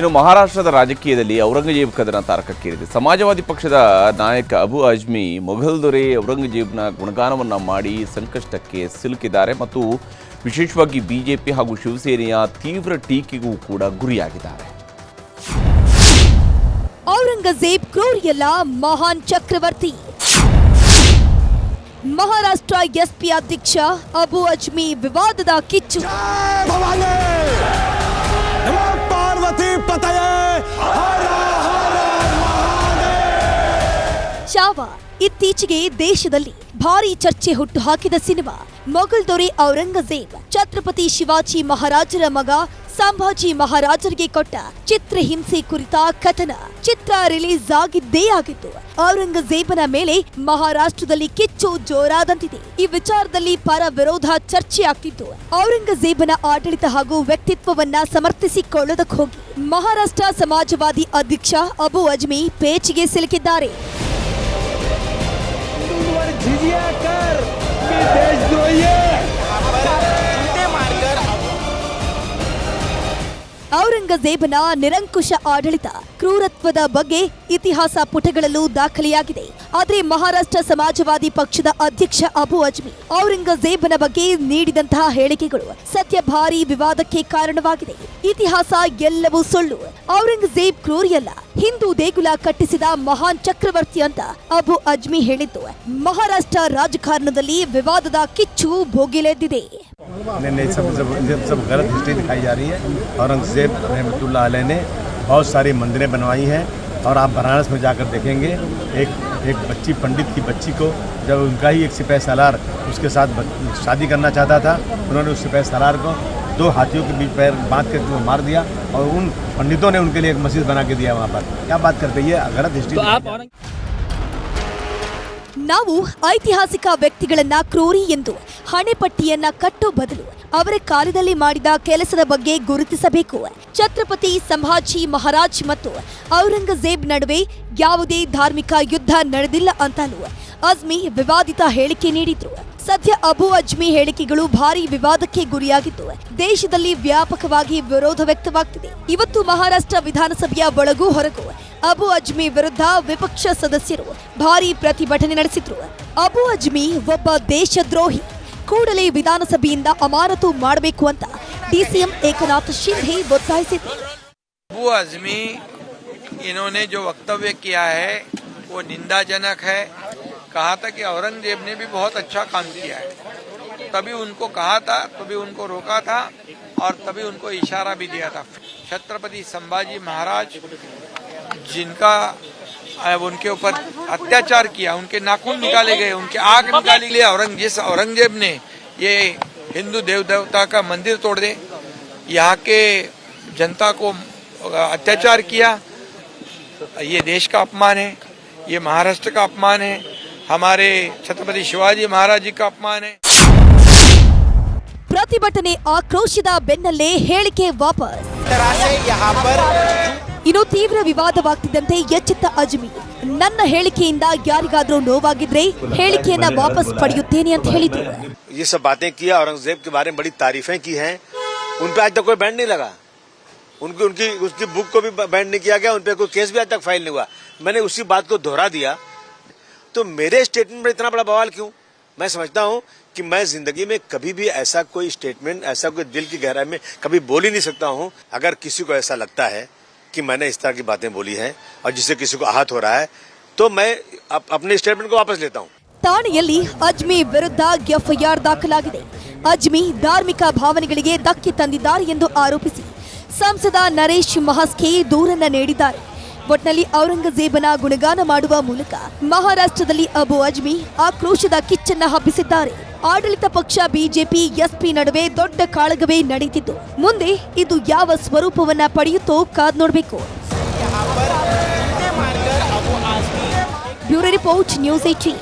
ಇನ್ನು ಮಹಾರಾಷ್ಟ್ರದ ರಾಜಕೀಯದಲ್ಲಿ ಔರಂಗಜೇಬ್ ಕದನ ತಾರಕಕ್ಕೇರಿದೆ. ಸಮಾಜವಾದಿ ಪಕ್ಷದ ನಾಯಕ ಅಬು ಅಜ್ಮಿ ಮೊಘಲ್ ದೊರೆ ಔರಂಗಜೇಬ್ನ ಗುಣಗಾನವನ್ನು ಮಾಡಿ ಸಂಕಷ್ಟಕ್ಕೆ ಸಿಲುಕಿದ್ದಾರೆ ಮತ್ತು ವಿಶೇಷವಾಗಿ ಬಿಜೆಪಿ ಹಾಗೂ ಶಿವಸೇನೆಯ ತೀವ್ರ ಟೀಕೆಗೂ ಕೂಡ ಗುರಿಯಾಗಿದ್ದಾರೆ. ಔರಂಗಜೇಬ್ ಕ್ರೂರಿಯಲ್ಲ ಮಹಾನ್ ಚಕ್ರವರ್ತಿ. ಮಹಾರಾಷ್ಟ್ರ ಎಸ್ಪಿ ಅಧ್ಯಕ್ಷ ಅಬು ಅಜ್ಮಿ ವಿವಾದದ ಕಿಚ್ಚು. ಪತಯೇ ಶಾವ, ಇತ್ತೀಚೆಗೆ ದೇಶದಲ್ಲಿ ಭಾರಿ ಚರ್ಚೆ ಹುಟ್ಟು ಹಾಕಿದ ಸಿನಿಮಾ, ಮೊಘಲ್ ದೊರೆ ಔರಂಗಜೇಬ್. ಛತ್ರಪತಿ ಶಿವಾಜಿ ಮಹಾರಾಜರ ಮಗ ಸಂಭಾಜಿ ಮಹಾರಾಜರಿಗೆ ಕೊಟ್ಟ ಚಿತ್ರ ಹಿಂಸೆ ಕುರಿತ ಕಥನ ಚಿತ್ರ ರಿಲೀಸ್ ಆಗಿದ್ದೇ ಆಗಿತ್ತು. ಔರಂಗಜೇಬನ ಮೇಲೆ ಮಹಾರಾಷ್ಟ್ರದಲ್ಲಿ ಕಿಚ್ಚು ಜೋರಾದಂತಿದೆ. ಈ ವಿಚಾರದಲ್ಲಿ ಪರ ವಿರೋಧ ಚರ್ಚೆ ಔರಂಗಜೇಬನ ಆಡಳಿತ ಹಾಗೂ ವ್ಯಕ್ತಿತ್ವವನ್ನ ಸಮರ್ಥಿಸಿಕೊಳ್ಳೋದಕ್ಕೆ ಹೋಗಿ महाराष्ट्र समाजवादी अध्यक्ष अबू अजमी पेच के सिल्कारे जिजिया कर देश द्रोहिया ಔರಂಗಜೇಬನ ನಿರಂಕುಶ ಆಡಳಿತ ಕ್ರೂರತ್ವದ ಬಗ್ಗೆ ಇತಿಹಾಸ ಪುಟಗಳಲ್ಲೂ ದಾಖಲೆಯಾಗಿದೆ. ಆದರೆ ಮಹಾರಾಷ್ಟ್ರ ಸಮಾಜವಾದಿ ಪಕ್ಷದ ಅಧ್ಯಕ್ಷ ಅಬು ಅಜ್ಮಿ ಔರಂಗಜೇಬನ ಬಗ್ಗೆ ನೀಡಿದಂತಹ ಹೇಳಿಕೆಗಳು ಸತ್ಯ ಭಾರಿ ವಿವಾದಕ್ಕೆ ಕಾರಣವಾಗಿದೆ. ಇತಿಹಾಸ ಎಲ್ಲವೂ ಸುಳ್ಳು. ಔರಂಗಜೇಬ್ ಕ್ರೂರಿಯಲ್ಲ. ಹಿಂದೂ ದೇಗುಲ ಕಟ್ಟಿಸಿದ ಮಹಾನ್ ಚಕ್ರವರ್ತಿ ಅಂತ ಅಬು ಅಜ್ಮಿ ಹೇಳಿದ್ದು ಮಹಾರಾಷ್ಟ್ರ ರಾಜಕಾರಣದಲ್ಲಿ ವಿವಾದದ ಕಿಚ್ಚು ಭೋಗಿಲೆದ್ದಿದೆ नहीं नहीं सब सब सब सब गलत हिस्ट्री दिखाई जा रही है औरंगजेब रहमतुल्लाह अलैह ने बहुत सारी मंदिरें बनवाई हैं और आप बनारस में जाकर देखेंगे एक एक बच्ची पंडित की बच्ची को जब उनका ही एक सिपाही सालार उसके साथ बच- शादी करना चाहता था उन्होंने उस सिपाही सालार को दो हाथियों के बीच पैर बांध के उसको मार दिया और उन पंडितों ने उनके लिए एक मस्जिद बना के दिया वहाँ पर क्या बात करते हैं ये गलत हिस्ट्री ನಾವು ಐತಿಹಾಸಿಕ ವ್ಯಕ್ತಿಗಳನ್ನ ಕ್ರೂರಿ ಎಂದು ಹಣೆಪಟ್ಟಿಯನ್ನ ಕಟ್ಟೋ ಬದಲು ಅವರ ಕಾಲದಲ್ಲಿ ಮಾಡಿದ ಕೆಲಸದ ಬಗ್ಗೆ ಗುರುತಿಸಬೇಕು ಛತ್ರಪತಿ ಸಂಭಾಜಿ ಮಹಾರಾಜ್ ಮತ್ತು ಔರಂಗಜೇಬ್ ನಡುವೆ ಯಾವುದೇ ಧಾರ್ಮಿಕ ಯುದ್ಧ ನಡೆದಿಲ್ಲ ಅಂತಲೂ ಅಜ್ಮಿ ವಿವಾದಿತ ಹೇಳಿಕೆ ನೀಡಿದ್ರು ಸದ್ಯ ಅಬು ಅಜ್ಮಿ ಹೇಳಿಕೆಗಳು ಭಾರಿ ವಿವಾದಕ್ಕೆ ಗುರಿಯಾಗಿದ್ದು ದೇಶದಲ್ಲಿ ವ್ಯಾಪಕವಾಗಿ ವಿರೋಧ ವ್ಯಕ್ತವಾಗ್ತಿದೆ ಇವತ್ತು ಮಹಾರಾಷ್ಟ್ರ ವಿಧಾನಸಭೆಯ ಒಳಗೂ ಹೊರಗೂ ಅಬು ಅಜ್ಮಿ ವಿರುದ್ಧ ವಿಪಕ್ಷ ಸದಸ್ಯರು ಭಾರಿ ಪ್ರತಿಭಟನೆ ನಡೆಸಿದ್ರು ಅಬು ಅಜ್ಮಿ ಒಬ್ಬ ದೇಶದ್ರೋಹಿ ಕೂಡಲೇ ವಿಧಾನಸಭೆಯಿಂದ ಅಮಾನತು ಮಾಡಬೇಕು ಅಂತ ಡಿಸಿಎಂ ಏಕನಾಥ್ ಶಿಂಧೆ ಒತ್ತಾಯಿಸಿದ್ರು अबू आजमी इन्होंने जो वक्तव्य किया है वो निंदाजनक है कहा था कि औरंगज़ेब ने भी बहुत अच्छा काम किया है। तभी उनको कहा था, तभी उनको रोका था और तभी उनको इशारा भी दिया था। छत्रपति संभाजी महाराज जिनका उनके ऊपर अत्याचार किया, उनके नाखून निकाले गए, उनके आग निकाली गई, औरंग, जिस औरंगज़ेब ने ये हिंदू देव देवता का मंदिर तोड़ दे, यहाँ के जनता को अत्याचार किया। ये देश का अपमान है, ये महाराष्ट्र का अपमान है हमारे छत्रपति शिवाजी महाराज जी का अपमान है ಪ್ರತಿಭಟನೆ ಆಕ್ರೋಶದ ಬೆನ್ನಲ್ಲೇ ಹೇಳಿಕೆ ವಾಪಸ್ ಇನ್ನು ತೀವ್ರ ವಿವಾದವಾಗ್ತಿದ್ದಂತೆ ಎಚ್ಚೆತ್ತ ಅಜ್ಮಿ ನನ್ನ ಹೇಳಿಕೆಯಿಂದ ಯಾರಿಗಾದ್ರೂ ನೋವಾಗಿದ್ರೆ ಹೇಳಿಕೆಯನ್ನ ವಾಪಸ್ ಪಡೆಯುತ್ತೇನೆ ಅಂತ ಹೇಳಿದ್ರು ये सब बातें किया औरंगजेब के बारे में बड़ी तारीफें की हैं उन पे आज तक कोई बैंड नहीं लगा उनकी उनकी उसकी बुक को भी बैंड नहीं किया गया उन पे कोई केस भी आज तक फाइल नहीं हुआ मैंने उसी बात को दोहरा दिया तो मेरे स्टेटमेंट में इतना बड़ा बवाल क्यों मैं समझता हूं कि मैं जिंदगी में कभी भी ऐसा कोई स्टेटमेंट ऐसा कोई दिल की गहराई में कभी बोल ही नहीं सकता हूं अगर किसी को ऐसा लगता है कि मैंने इस तरह की बातें बोली हैं और जिससे किसी को आहत हो रहा है तो मैं अप, अपने स्टेटमेंट को वापस लेता हूं ಠಾಣೆಯಲ್ಲಿ ಅಜ್ಮಿ ವಿರುದ್ಧ ಎಫ್ಐಆರ್ ದಾಖಲಾಗಿದೆ ಅಜ್ಮಿ ಧಾರ್ಮಿಕ ಭಾವನೆಗಳಿಗೆ ಧಕ್ಕೆ ತಂದಿದ್ದಾರೆ ಎಂದು ಆರೋಪಿಸಿ ಸಂಸದ ನರೇಶ್ ಮಹಾಸ್ಕೆ ದೂರನ್ನ ನೀಡಿದ್ದಾರೆ ಒಟ್ನಲ್ಲಿ ಔರಂಗಜೇಬನ ಗುಣಗಾನ ಮಾಡುವ ಮೂಲಕ ಮಹಾರಾಷ್ಟ್ರದಲ್ಲಿ ಅಬು ಅಜ್ಮಿ ಆಕ್ರೋಶದ ಕಿಚ್ಚನ್ನ ಹಬ್ಬಿಸಿದ್ದಾರೆ. ಆಡಳಿತ ಪಕ್ಷ ಬಿಜೆಪಿ, ಎಸ್ಪಿ ನಡುವೆ ದೊಡ್ಡ ಕಾಳಗವೇ ನಡೆಯುತ್ತಿದ್ದು, ಮುಂದೆ ಇದು ಯಾವ ಸ್ವರೂಪವನ್ನ ಪಡೆಯುತ್ತೋ ಕಾದ್ ನೋಡಬೇಕು. Bureau report, news eighteen